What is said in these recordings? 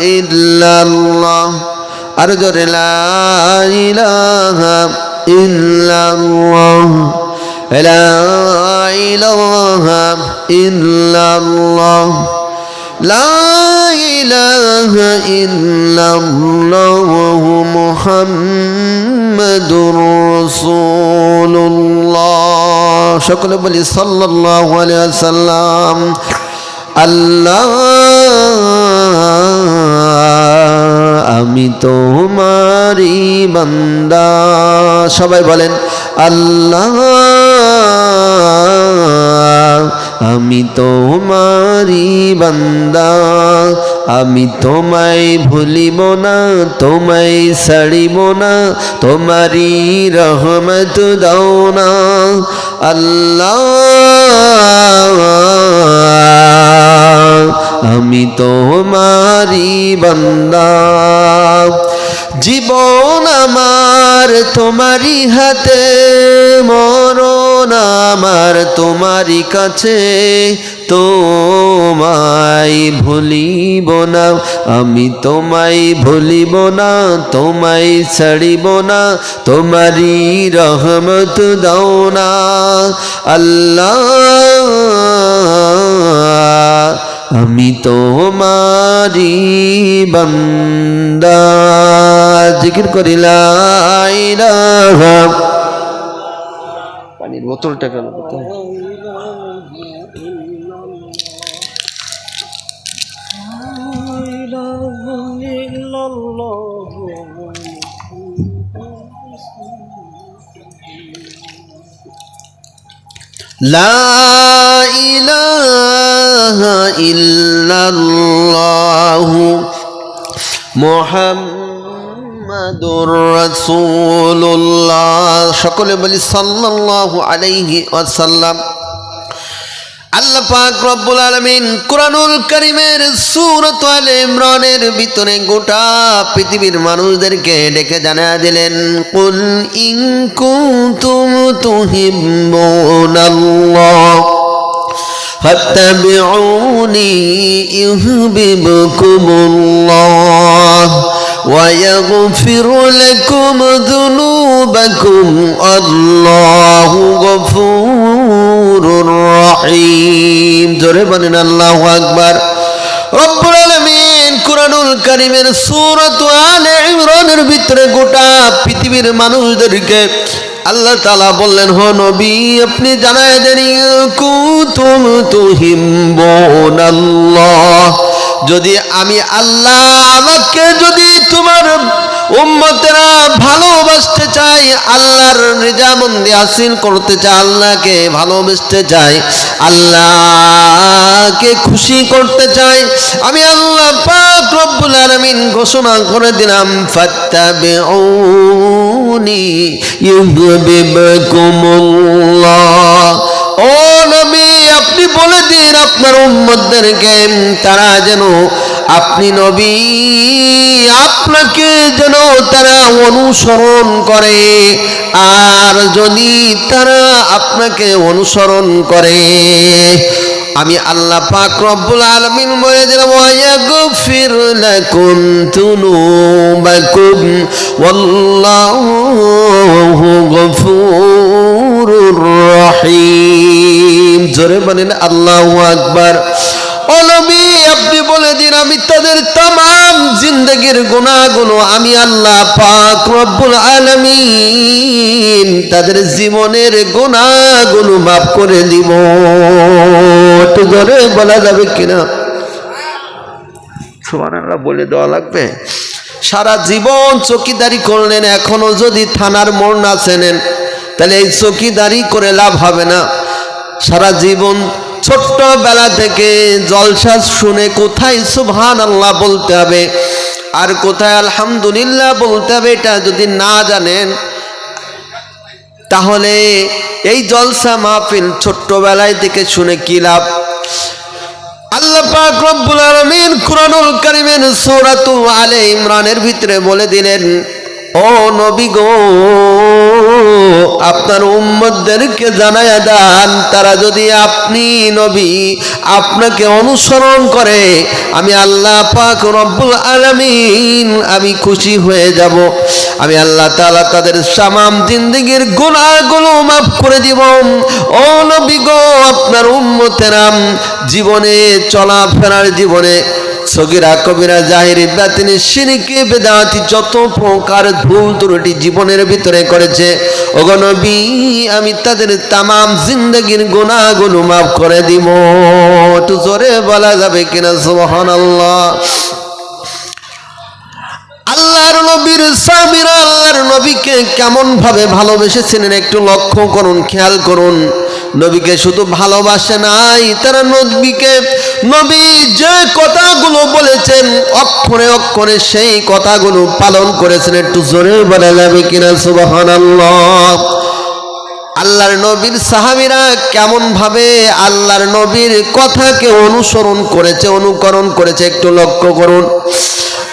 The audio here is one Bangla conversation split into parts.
ইল্লাল্লাহ। আর জোরে, লা ইলাহা ইল্লাল্লাহ। লা ইলাহা ইল্লাল্লাহ। লা ইলাহা ইল্লাল্লাহ মুহাম্মাদুর রাসূলুল্লাহ। সকলে বলি সাল্লাল্লাহু আলাইহি ওয়াসাল্লাম। আল্লাহ আমি তোমারি বান্দা। সবাই বলেন, আল্লাহ, আমি তোমারি বান্দা। আমি তোমায় ভুলিব না, তোমায় ছাড়িব না তোমারি রহমত দাও না। আল্লাহ আমি তোমারি বান্দা। জীবন আমার তোমারি হাতে, মরণ আমার তোমারি কাছে। তোমায় ভুলিব না, আমি তোমায় ভুলিব না, তোমায় ছাড়িব না, তোমারি রহমত দাও না। আল্লাহ আমি তোমারি বান্দা। জিকির করিলাই পানির বোতলটা কেন কোথায় لا إله إلا الله محمد رسول الله شكرا بلي صلى الله عليه وسلم আল্লাহ পাক রব্বুল আলামিন কোরআনুল কারীমের সূরাত আলে ইমরানের ভিতরে গোটা পৃথিবীর মানুষদেরকে ডেকে জানা দিলেন কুল ইন কুনতুম তুহিব্বুনাল্লাহ فاتبعوني يهببكم الله ويغفر لكم ذنوبكم الله غفور জোরে বলেন ভিতরে গোটা পৃথিবীর মানুষদেরকে আল্লাহ তালা বললেন, হো আপনি জানায় দেন কুতুম যদি আমি আল্লাহ, আমাকে যদি তোমার উম্মতেরা ভালোবাসতে চাই আল্লাহর রেজামন্দি হাসিল করতে চাই আল্লাহকে ভালোবাসতে চাই আল্লাহকে খুশি করতে চাই আমি আল্লাহ পাক রব্বুল আলামিন ঘোষণা করে দিলাম, ফাত্তাবিউনি ইউহিব্বুকুমুল্লাহ। ও নবী, আপনি বলে দিন আপনার উম্মতদেরকে, তারা যেন আপনি নবী, আপনাকে যেন তারা অনুসরণ করে, আর যদি তারা আপনাকে অনুসরণ করে, আমি আল্লাহ পাক রব্বুল আলামিন বলে দিলাম ওয়াগফির লাকুম যুনুবাকুম ওয়াল্লাহু গফুরুর রহিম। জোরে বলেন, আল্লাহু আকবার। ও নবী বলে দিন আমি তাদের তাম জিন্দগির গুণাগুলো আমি আল্লাহ পাক রব্বুল আলামিন তাদের জীবনের গুণাগুলো মাফ করে দিব। একটু জোরে বলা যাবে কিনা? বলে দেওয়া লাগবে। সারা জীবন চকিদারি করলেন, এখনও যদি থানার মোড় না চেনেন, তাহলে এই চকিদারি করে লাভ হবে না। সারা জীবন ছোট্টবেলা থেকে জলসা শুনে কোথায় সুবহান আল্লাহ বলতে হবে? আর কোথায় আলহামদুলিল্লাহ বলতে হবে এটা যদি না জানেন, তাহলে এই জলসা মাহফিল ছোট্টবেলায় থেকে শুনে কি লাভ? আল্লাহ পাক রব্বুল আলামিন কুরআনুল কারীমের আলে ইমরানের ভিতরে বলে দিলেন ও নবী গো, আপনার উম্মতদেরকে জানায়া দেন। তারা যদি আপনি নবী, আপনাকে অনুসরণ করে, আমি আল্লাহ পাক রব্বুল আলামিন, আমি খুশি হয়ে যাব। আমি আল্লাহ তাআলা তাদের সামাম জিন্দেগির গুনাহগুলো মাফ করে দিব। ও নবী গো, আপনার উম্মতেরাম জীবনে, চলাফেরার জীবনে সগিরা কবিরা জাহিরি বাতিনি সিরিকে বেদাতি যত প্রকার ভুল ত্রুটি জীবনের ভিতরে করেছে ওগনবী আমি তাদের তামাম জিন্দগির গুণাগুলো মাফ করে দিব। একটু জোরে বলা যাবে কিনা? সুবহানাল্লাহ। আল্লাহর নবীর সাবিরা আল্লাহর নবীকে কেমন ভাবে ভালোবেসেছিলেন একটু লক্ষ্য করুন, খেয়াল করুন। নবীকে শুধু ভালোবাসে নাই, তারা নবীকে, নবী যে কথাগুলো বলেছেন, অক্ষরে অক্ষরে সেই কথাগুলো পালন করেছেন, একটু জোরে বলা যাবে কিনা? সুবহানাল্লাহ। আল্লাহর নবীর সাহাবীরা কেমন ভাবে আল্লাহর নবীর কথাকে অনুসরণ করেছে, অনুকরণ করেছে, একটু লক্ষ্য করুন।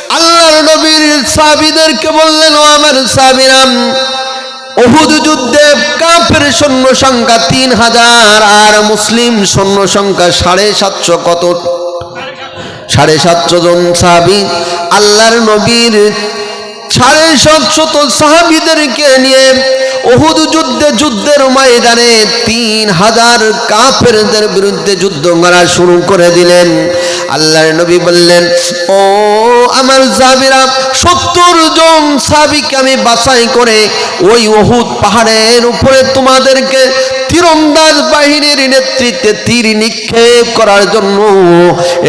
আল্লাহর নবীর সাহাবীদেরকে বললেন, ও আমার সাহাবীরাম অহুদ যুদ্ধে কাফের সৈন্য সংখ্যা তিন হাজার আর মুসলিম সৈন্য সংখ্যা সাড়ে সাতশো কত? সাড়ে সাতশো জন সাহাবি। আল্লাহর নবীর সাড়ে সাতশত সাহাবিদেরকে নিয়ে ওহুদ যুদ্ধে যুদ্ধের ময়দানে তিন হাজার কাফেরদের বিরুদ্ধে যুদ্ধ করা শুরু করে দিলেন। আল্লাহর নবী বললেন, ও আমার জাবিরা, সত্তর জন সাবিকে আমি বাছাই করে ওই ওহুদ পাহাড়ের উপরে তোমাদেরকে তীরন্দাজ বাহিনীর নেতৃত্বে তীর নিক্ষেপ করার জন্য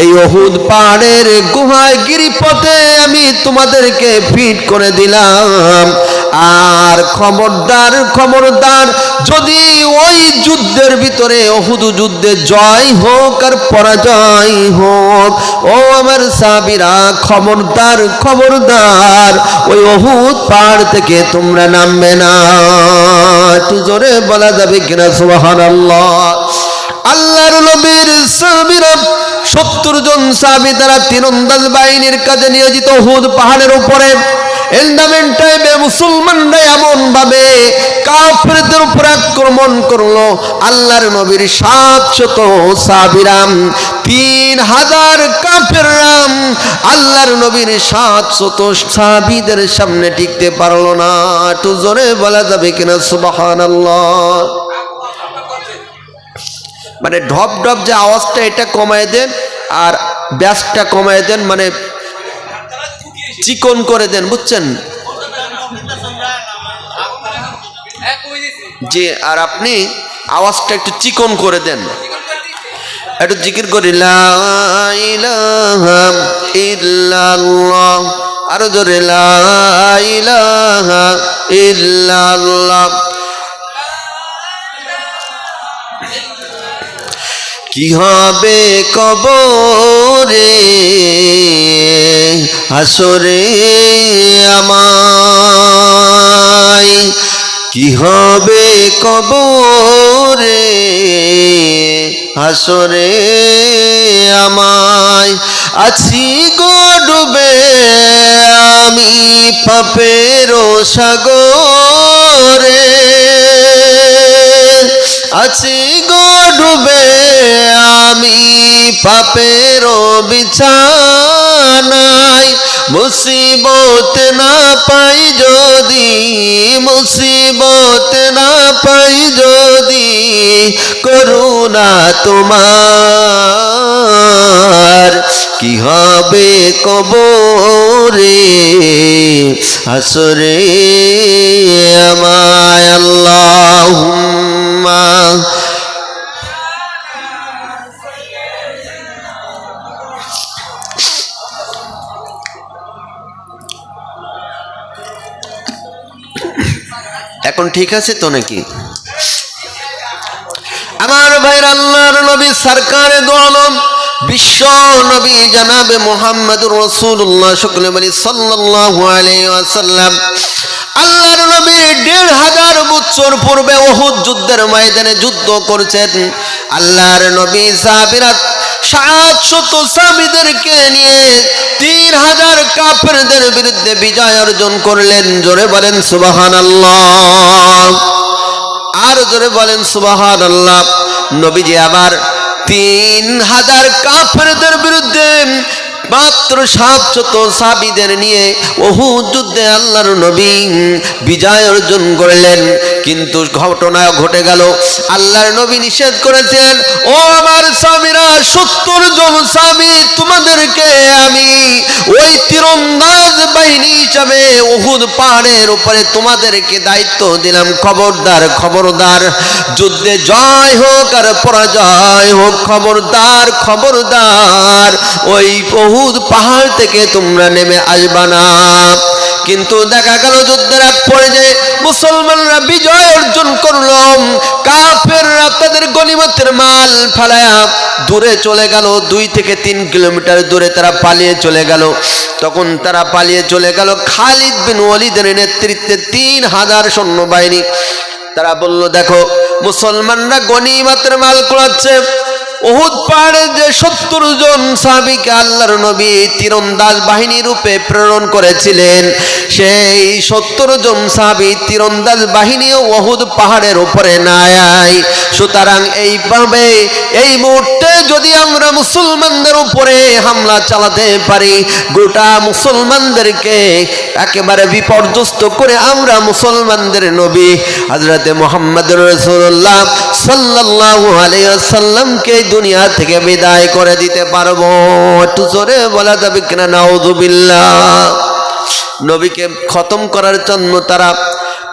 এই অহুদ পাহাড়ের গুহায় গিরিপথে আমি তোমাদেরকে ফিট করে দিলাম। আর খবরদার খবরদার, যদি ওই যুদ্ধের ভিতরে অহুদ যুদ্ধে জয় হোক আর পরাজয় হোক, ও আমার সাবিরা খবরদার খবরদার, ওই অহুদ পাহাড় থেকে তোমরা নামবে না। একটু জোরে বলা যাবে কিনা সুবাহান আল্লাহ আল্লাহর নবীর সাহাবীরা সত্তর জন সাহাবী তারা তীরন্দাজ বাহিনীর কাজে নিয়োজিত হুদ পাহাড়ের উপরে আক্রমণ করল। আল্লাহর নবীর সাতশত সাবিরাম, তিন হাজার কাফেররাম আল্লাহর নবীর সাতশত সাবিদের সামনে টিকতে পারল না। একটু জোরে বলা যাবে কিনা? সুবাহান মানে ঢপ ঢপ যে আওয়াজটা, এটা কমায় দেন আর ব্যাসটা কমায় দেন মানে চিকন করে দেন, বুঝছেন? যে, আর আপনি আওয়াজটা একটু চিকন করে দেন। একটু জিকির করি আরও জোরে কি হবে কবরে? হাসরে আমায়। কি হবে কবরে হাসরে আমায়। আছি গো ডুবে আমি পাপের সাগরে। আছি গো ডুবে আমি পাপের বিছানায়। মুসিবত না পাই যদি, মুসিবত না পাই যদি, করুণা তোমার। কি হবে কবরে? হাসরে আমায় আল্লাহ এখন ঠিক আছে তো নাকি? আমার ভাইয়ের আল্লাহর নবী সরকারে বিশ্ব নবী জানাবে মোহাম্মদ রসুল্লাহ শুক্লে বলি আলাইহি আল্লাহর নবী দেড় হাজার বছর পূর্বে ওহুদ যুদ্ধের ময়দানে যুদ্ধ করেছেন। আল্লাহর নবী সাহাবীরা সাতশত সাহাবীদেরকে নিয়ে তিন হাজার কাফেরদের বিরুদ্ধে বিজয় অর্জন করলেন। জোরে বলেন সুবাহান আর জোরে বলেন সুবাহান আল্লাহ নবীজি আবার তিন হাজার কাফেরদের বিরুদ্ধে মাত্র সাতশত সাবিদের নিয়ে ওহু যুদ্ধে আল্লাহর নবী বিজয় অর্জন করলেন। কিন্তু ঘটনা ঘটে গেল। আল্লাহর নবী নিষেধ করেছেন, ও আমার স্বামীরা, সত্তর জন স্বামী, তোমাদেরকে আমি ওই তীরন্দাজ বাহিনী হিসাবে ওহুদ পাহাড়ের উপরে তোমাদেরকে দায়িত্ব দিলাম, খবরদার খবরদার। যুদ্ধে জয় হোক আর পরাজয় হোক, খবরদার খবরদার। ওই বহুদ পাহাড় থেকে তোমরা নেমে আসবা না। কিন্তু দেখা গেল যুদ্ধের এক পর্যায়ে মুসলমানরা বিজয় অর্জন করল। কাফেররা তাদের গনিমতের মাল ফেলায়া দূরে চলে গেল। দুই থেকে তিন কিলোমিটার দূরে তারা পালিয়ে চলে গেল। তখন তারা পালিয়ে চলে গেল খালিদ বিন ওয়ালিদের নেতৃত্বে তিন হাজার সৈন্যবাহিনী। তারা বলল, দেখো, মুসলমানরা গনিমতের মাল কুড়াচ্ছে। উহুদ পাহাড়ে যে সত্তর জন সাহাবিকে আল্লাহর নবী তীরন্দাজ বাহিনী রূপে প্রেরণ করেছিলেন সেই সত্তর জন সাহাবি তীরন্দাজ বাহিনীও ওহুদ পাহাড়ের উপরে নাই। সুতরাং এইভাবে এই মুহূর্তে যদি আমরা মুসলমানদের উপরে হামলা চালাতে পারি, গোটা মুসলমানদেরকে একেবারে বিপর্যস্ত করে আমরা মুসলমানদের নবী হজরতে মোহাম্মদ রসুল্লাহ সাল্লাহ আলাইসাল্লামকে দুনিয়া থেকে বিদায় করে দিতে পারব। একটু জোরে বলা যাবে কিনা? নাউজুবিল্লাহ। নবীকে খতম করার জন্য তারা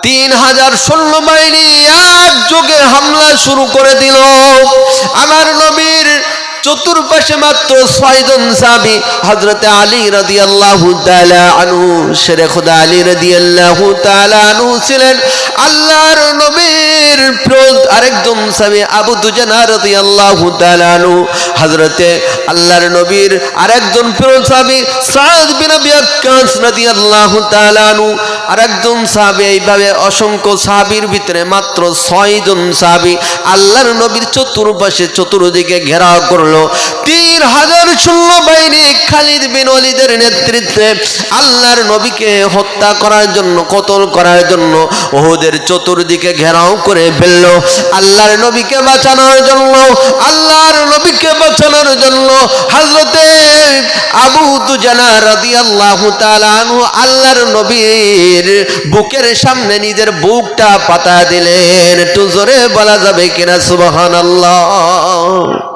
তিন হাজার সৈন্য বাহিনী এক একযোগে হামলা শুরু করে দিল। আমার নবীর চতুর্পাশে মাত্র ছয়জন সাবি হজরতে আলী রদি আল্লাহ আনু শেরে খুদা আলী রদি আল্লাহ আনু ছিলেন আল্লাহর নবীর আরেকজন সাবি আবু দুজানা রদি আল্লাহ আনু হজরতে আল্লাহর নবীর আরেকজন প্রোদ সাবি সাদ বিন আবি রদি আল্লাহ আনু আরেকজন সাহাবি এইভাবে অসংখ্য সাহাবির ভিতরে মাত্র ছয়জন সাহাবি আল্লাহর নবীর চতুর্পাশে চতুর্দিকে ঘেরাও করল। তিন হাজার শূন্য বাহিনী খালিদ বিন অলিদের নেতৃত্বে আল্লাহর নবীকে হত্যা করার জন্য, কতল করার জন্য ওহুদের চতুর্দিকে ঘেরাও করে ফেলল। আল্লাহর নবীকে বাঁচানোর জন্য, আল্লাহর নবীকে বাঁচানোর জন্য হজরতে আবু দুজানা রাদি আল্লাহ আনহু আল্লাহর নবীর বুকের সামনে নিজের বুকটা পাতা দিলেন। একটু জোরে বলা যাবে কিনা? সুবাহান আল্লাহ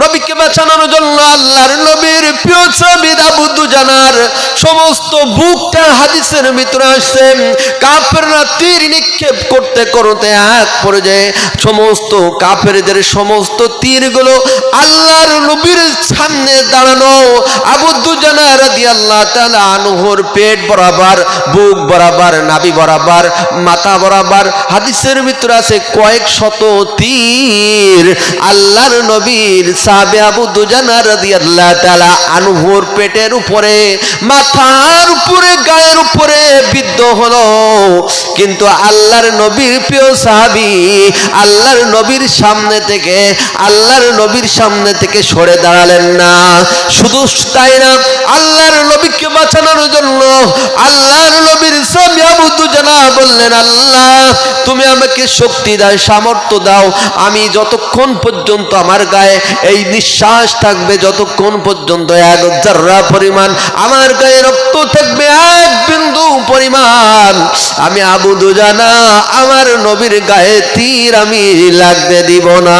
নবীকে বাঁচানোর জন্য আল্লাহর নবীর প্রিয় সাবিদ আবু দুজানার সমস্ত বুকটা হাদিসের ভিতরে আসছে, কাফেররা তীর নিক্ষেপ করতে করতে এক পর্যায়ে সমস্ত কাফেরদের সমস্ত তীরগুলো আল্লাহর নবীর সামনে দাঁড়ানো। আবু দুজানা রাদি আল্লাহ তাআলা আনহুর পেট বরাবর, বুক বরাবর, নাভি বরাবর, মাথা বরাবর হাদিসের ভিতরে আছে কয়েক শত তীর। আল্লাহর নবীর সাহাবে আবু দুজানা রাদিয়াল্লাহু তাআলা আনহুর পেটের উপরে, মাথার উপরে, গায়ের উপরে বিদ্ধ হলো। কিন্তু আল্লাহর নবীর প্রিয় সাহাবী, আল্লাহর নবীর সামনে থেকে, আল্লাহর নবীর সামনে থেকে সরে দাঁড়ালেন না। শুধু তাই না, আল্লাহর নবীকে বাঁচানোর জন্য আল্লাহর নবীর সাহাবী আবু দুজানা বললেন, আল্লাহ, তুমি আমাকে শক্তি দাও, সামর্থ্য দাও। আমি যতক্ষণ পর্যন্ত আমার গায়ে এই নিঃশ্বাস থাকবে যতক্ষণ পর্যন্ত এক জাররা পরিমাণ। আমার গায়ে রক্ত থাকবে এক বিন্দু পরিমাণ। আমি আবু দুজানা, আমার নবীর গায়ে তীর আমি লাগতে দিব না।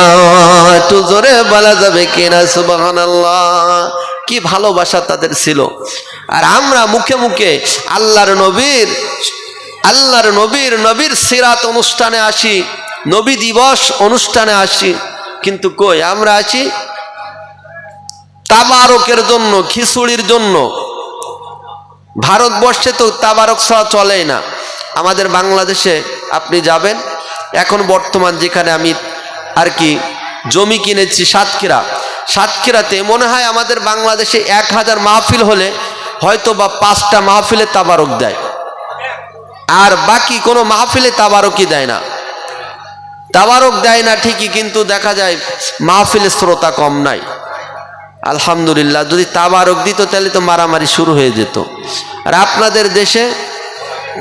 একটু জোরে বলা যাবে কিনা, সুবহানাল্লাহ। কি ভালোবাসা তাদের ছিল। আর আমরা মুখে মুখে আল্লাহর নবীর আল্লাহর নবীর নবীর সিরাত অনুষ্ঠানে আসি, নবী দিবস অনুষ্ঠানে আসি। কিন্তু কই, আমরা আছি তাবারকের জন্য, খিচুড়ির জন্য। ভারতবর্ষে তো তাবারক ছাড়া চলেই না। আমাদের বাংলাদেশে আপনি যাবেন, এখন বর্তমান যেখানে আমি আর কি জমি কিনেছি সাতক্ষীরা। সাতক্ষীরাতে মনে হয় আমাদের বাংলাদেশে এক হাজার মাহফিল হলে হয়তো বা পাঁচটা মাহফিলে তাবারক দেয়। আর বাকি কোনো মাহফিলে তাবারকই দেয় না। তাবারক দেয় না ঠিকই, কিন্তু দেখা যায় মাহফিলে শ্রোতা কম নাই। আলহামদুলিল্লাহ, যদি তাবারক দিত তাহলে তো মারামারি শুরু হয়ে যেত। আর আপনাদের দেশে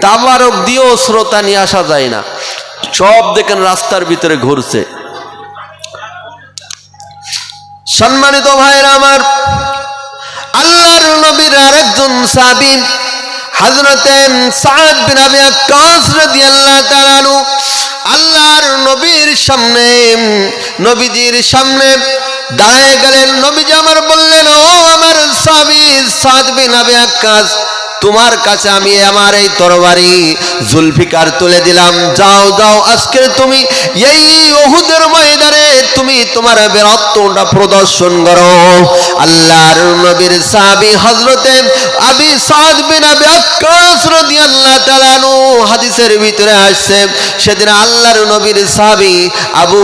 তাবারক দিয়েও শ্রোতা নিয়ে আসা যায় না। সব দেখেন রাস্তার ভিতরে ঘুরছে। সম্মানিত ভাইরা আমার, আল্লাহর নবীর আরেকজন সাহাবী হযরতে সাদ বিন আবি আক্কাস রাদিয়াল্লাহু তাআলা আল্লাহর নবীর সামনে, নবীজির সামনে দাঁড়ায় গেলেন। নবীজি আমার বললেন, ও আমার সাহাবী সাদ বিন আবি আক্কাস তোমার কাছে আমি আমার এই তরবারি জুলফিকার তুলে দিলাম। যাও যাও আজকে তুমি এই ওহুদের ময়দানে তুমি তোমার বীরত্বটা প্রদর্শন করো। আল্লাহর নবীর সাহাবী হযরতে আবি সাদ বিন আবি আক্কাস রাদিয়াল্লাহু তাআলা হাদিসের ভিতরে আসছে, সেদিন আল্লাহর নবীর সাহাবী আবু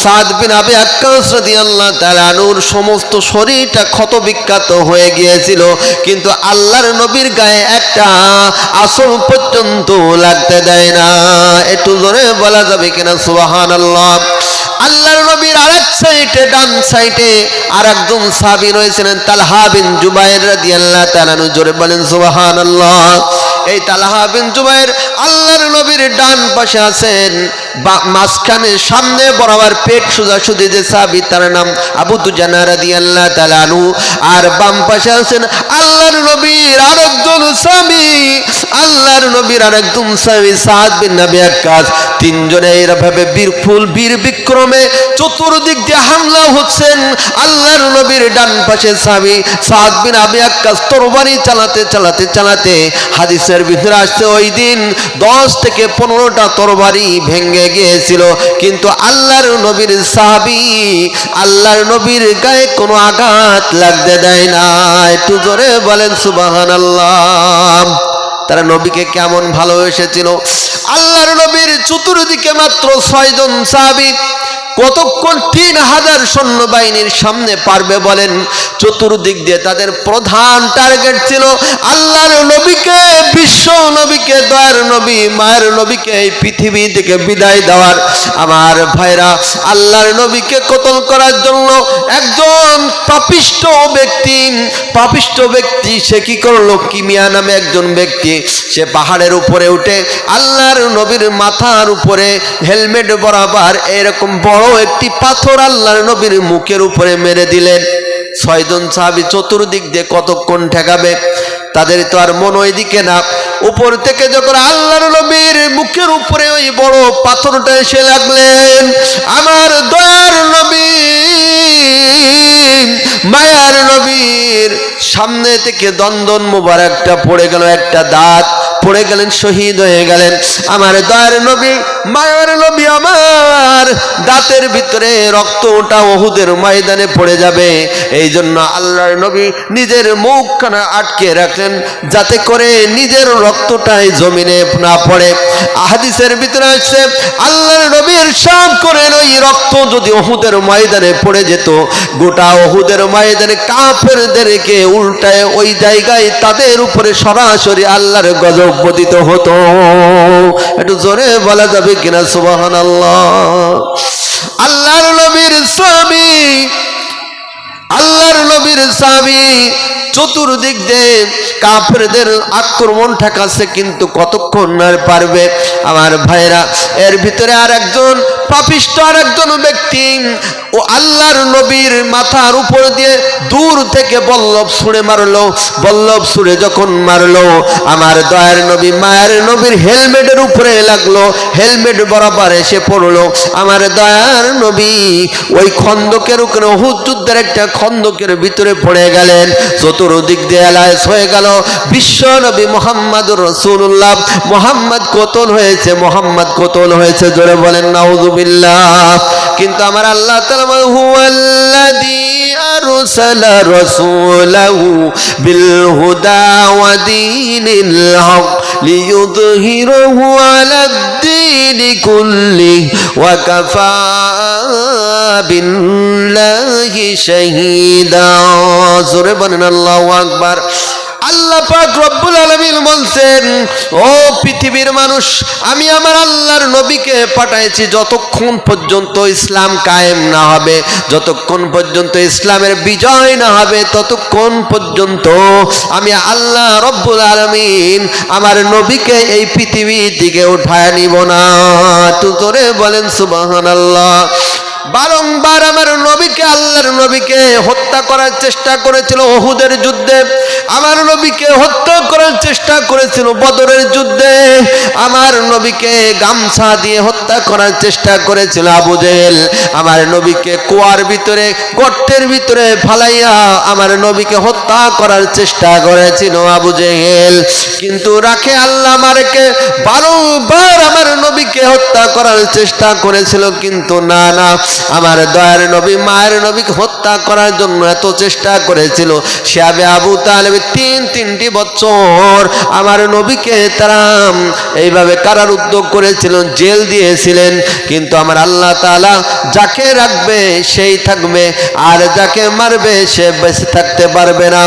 সাদ বিন আবি আক্কাস রাদিয়াল্লাহু তাআলা সমস্ত শরীরটা ক্ষত বিখ্যাত হয়ে গিয়েছিল, কিন্তু আল্লাহর নবীর গায়ে একটা আসল পর্যন্ত লাগতে দেয় না। একটু জোরে বলা যাবে কিনা? সুবহানাল্লাহ। আল্লাহর নবীর আরেক সাইডে, ডান সাইডে আর একজন সাহাবী রয়েছিলেন, তালহা বিন জুবাইর রাদিয়াল্লাহু তাআলা জোরে বলেন সুবহানাল্লাহ। এই তালাহা বিন জুবাইর আল্লাহর নবীর ডান পাশে আছেন। বা- মাঝখানে সামনে বরাবর পেট সোজাসুজি যে সাহাবী তার নাম আবু দুজানা রাদিয়াল্লাহু তাআলা আনহু। আর বাম পাশে আছেন আল্লাহর নবীর আরেকজন সাহাবী আল্লাহর নবীর আরেকজন সাহাবী সাদ বিন নবী আক্কাস তিনজনে এরভাবে বীর ফুল বীর বিক্রমে চতুর্দিক দিয়ে হামলা হচ্ছেন। আল্লাহর নবীর ডান পাশে সাহাবী সাদ বিন আবি আক্কাস তরবারি চালাতে চালাতে চালাতে হাদিসের ভিতরে আসছে, ওই দিন দশ থেকে পনেরোটা তরবারি ভেঙে গিয়েছিল। কিন্তু আল্লাহর নবীর সাহাবী আল্লাহর নবীর গায়ে কোনো আঘাত লাগতে দেয় না। একটু জোরে বলেন সুবাহান আল্লাহ তারা নবীকে কেমন ভালোবেসেছিল? আল্লাহর নবীর চতুর্দিকে মাত্র ছয়জন সাহাবী কতক্ষণ তিন হাজার সৈন্যবাহিনীর সামনে পারবে বলেন? চতুর্দিক দিয়ে তাদের প্রধান টার্গেট ছিল আল্লাহর নবীকে, বিশ্ব নবীকে, দয়ার নবী, মায়ের নবীকে এই পৃথিবী থেকে বিদায় দেওয়ার। আমার ভাইরা, আল্লাহর নবীকে কতল করার জন্য একজন পাপিষ্ট ব্যক্তি পাপিষ্ট ব্যক্তি সে কি করল? কিমিয়া নামে একজন ব্যক্তি, সে পাহাড়ের উপরে উঠে আল্লাহর নবীর মাথার উপরে হেলমেট বরাবর এরকম বড় একটি পাথর আল্লাহর নবীর মুখের উপরে মেরে দিলেন। ছয়জন সাহাবি চতুর্দিক দিয়ে কতক্ষণ ঠেকাবে, তাদের তো আর মন ওইদিকে না। উপর থেকে যখন আল্লাহর নবীর মুখের উপরে ওই বড় পাথরটা এসে লাগলেন, আমার দয়ার নবী মায়ার নবীর সামনে থেকে দন্দন মুবারকটা পড়ে গেল একটা দাঁত। পড়ে গেলেন, শহীদ হয়ে গেলেন। আমার দয়ার নবী, মায়ার নবী আমার, দাঁতের ভিতরে রক্ত ওটা ওহুদের ময়দানে পড়ে যাবে। এই জন্য আল্লাহর নবী নিজের মুখখানা আটকে রাখলেন, যাতে করে নিজের রক্তটাই জমিনে না পড়ে। আহাদিসের ভিতরে আসছে, আল্লাহর নবীর সাপ করেন, ওই রক্ত যদি ওহুদের ময়দানে পড়ে যেত, গোটা ওহুদের ময়দানে কাফেরদেরকে উল্টায় ওই জায়গায় তাদের উপরে সরাসরি আল্লাহর গজব পতিত হতো। একটু জোরে বলা যাবে কিনা? সুবাহান আল্লাহ আল্লাহর নবীর স্বামী, আল্লাহর নবীর স্বামী চতুর্দিক দিয়ে কাফেরদের আক্রমণ ঠেকাচ্ছে কিন্তু কতক্ষণ আর পারবে? আমার ভাইরা এর ভিতরে আর একজন পাপিষ্ট আর একজন ব্যক্তি ও আল্লাহর নবীর মাথার উপর দিয়ে দূর থেকে বল্লভ ছুঁড়ে মারলো। বল্লভ ছুঁড়ে যখন মারলো, আমার দয়ার নবী মায়ের নবীর হেলমেটের উপরে লাগল। হেলমেট বরাবর এসে পড়ল। আমার দয়ার নবী ওই খন্দকের ওখানে হুদ যুদ্ধের একটা খন্দকের ভিতরে পড়ে গেলেন। চতুর্দিক দিয়ে এলাইস হয়ে গেল। বিশ্ব নবী মোহাম্মদ রসুল্লাহ মোহাম্মদ কতল হয়েছে, মোহাম্মদ কতল হয়েছে, জোরে বলেন নাউজুবিল্লাহ কিন্তু আমার আল্লাহ হুদা কাফা বিল্লাহি শাহীদা। জোরে বলেন আল্লাহু আকবার। আল্লাহ আল্লাহ পাক রব্বুল আলামিন বলছেন, ও পৃথিবীর মানুষ, আমি আমার আল্লাহর নবীকে পাঠাইছি যতক্ষণ পর্যন্ত ইসলাম কায়েম না হবে, যতক্ষণ পর্যন্ত ইসলামের বিজয় না হবে, ততক্ষণ পর্যন্ত আমি আল্লাহ রব্বুল আলমিন আমার নবীকে এই পৃথিবীর দিকে উঠায় নিব না। তুতরে বলেন সুবহানাল্লাহ। বারংবার আমার নবীকে, আল্লাহর নবীকে হত্যা করার চেষ্টা করেছিল ওহুদের যুদ্ধে। আমার নবীকে হত্যা করার চেষ্টা করেছিল বদরের যুদ্ধে। আমার নবীকে গামছা দিয়ে হত্যা করার চেষ্টা করেছিল আবু জেহেল। আমার নবীকে কুয়ার ভিতরে, গর্তের ভিতরে ফালাইয়া আমার নবীকে হত্যা করার চেষ্টা করেছিল আবু জেহেল। কিন্তু রাখে আল্লাহ আমারকে বারংবার আমার নবীকে হত্যা করার চেষ্টা করেছিল, কিন্তু না না। আমার দয়ার নবী, মায়ের নবীকে হত্যা করার জন্য এত চেষ্টা করেছিল। শিয়াবে আবু তালেব তিন, তিনটি বছর আমার নবীকে তারা এইভাবে কারার উদ্যোগ করেছিলেন জেল দিয়েছিলেন। কিন্তু আমার আল্লাহ তাআলা যাকে রাখবে সেই থাকবে, আর যাকে মারবে সে বেঁচে থাকতে পারবে না।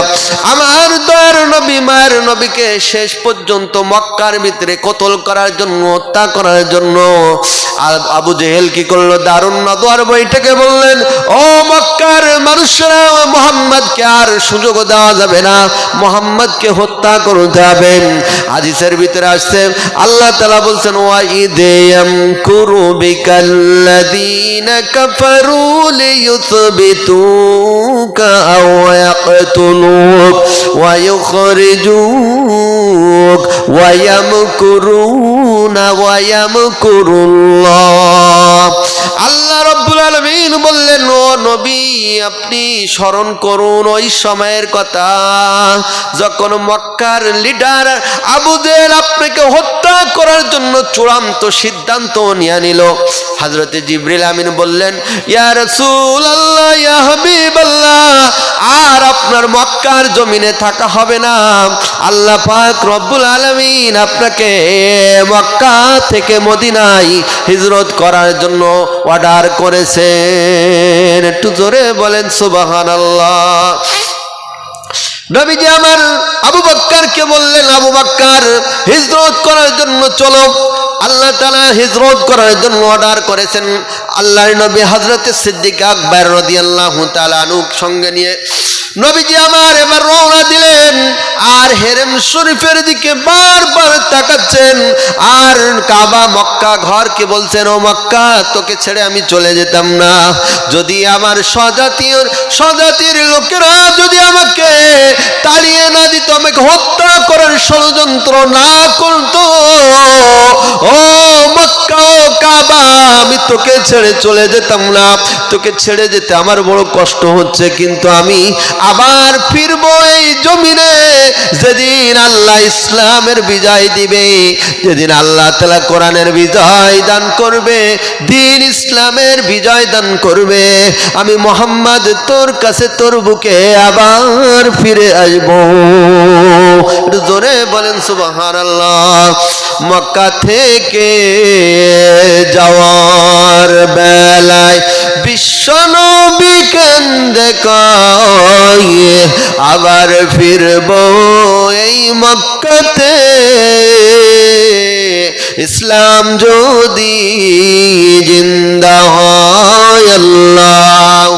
আমার দয়ার নবী, মায়ের নবীকে শেষ পর্যন্ত মক্কার ভিতরে কতল করার জন্য, হত্যা করার জন্য। আবু জেহেল কি করল? দারুণ নদোয়ার বইটাকে বললেন, ও মক্কার মানুষরা, মোহাম্মদকে আর সুযোগ দেওয়া যাবে না। মোহাম্মদকে হত্যা করতে হবে। হাদিসের ভিতরে আসছে, আল্লাহ তালা বলছেন, ওয়া ইদেয়াম কুরু বিকাল্লাযীনা কাফারু লিয়ুথবিতুকা আও ইয়াকতুলুক ওয়া ইউখরিজুক ওয়া ইয়ামকুরুনা ওয়া ইয়ামকুরুল্লাহ। আল্লাহ রব্বুল আলামিন বললেন, ও নবী, আপনি স্মরণ করুন ওই সময়ের কথা। যখন মক্কার লিডার আবু জেহেল আপনাকে হত্যা করার জন্য চূড়ান্ত সিদ্ধান্ত নিয়ে নিল, হযরতে জিবরিল আমিন বললেন, ইয়া রাসূল আল্লাহ ইয়া হাবিব আর আপনার মক্কার জমিনে থাকা হবে না। আল্লাহ পাক রব্বুল আলমিন আপনাকে মক্কা থেকে মদিনায় হিজরত করার জন্য অর্ডার করেছেন। একটু জোরে বলেন, সুবহানাল্লাহ। নবীজি আমার আবু বাক্কারকে বললেন, আবু বাক্কার, হিজরত করার জন্য চলো। আল্লাহ তালা হিজরত করার জন্য অর্ডার করেছেন। আল্লাহ নবী হজরত সিদ্দিক আকবর রদি আল্লাহ তালানুক সঙ্গে নিয়ে। নবীজি আমার এবার রওনা দিলেন। আর হেরেম শরীফের দিকে বারবার তাকাচ্ছেন। আর কাবা, মক্কা ঘরকে বলছেন, ও মক্কা, তোকে ছেড়ে আমি চলে যেতাম না। যদি আমার স্বজাতীয় স্বজাতির লোকেরা যদি আমাকে তাড়িয়ে না দিত, আমাকে হত্যা করার ষড়যন্ত্র না করতো, ও মক্কা ও কাবা, আমি তোকে ছেড়ে চলে যেতাম না। তোকে ছেড়ে যেতে আমার বড় কষ্ট হচ্ছে, কিন্তু আমি আবার ফিরবো এই জমিনে। যেদিন আল্লাহ ইসলামের বিজয় দিবে, যেদিন আল্লাহ তালা কোরআনের বিজয় দান করবে, দিন ইসলামের বিজয় দান করবে, আমি মোহাম্মদ তোর কাছে তোর বুকে আবার ফিরে আসব। জোরে বলেন সুবাহ আল্লাহ মক্কা থেকে যাওয়ার বেলায় বিশ্ব নবী কেন্দ্রে কয়ে আবার ফিরব এই মক্কাতে। ইসলাম যদি জিন্দা হয় আল্লাহ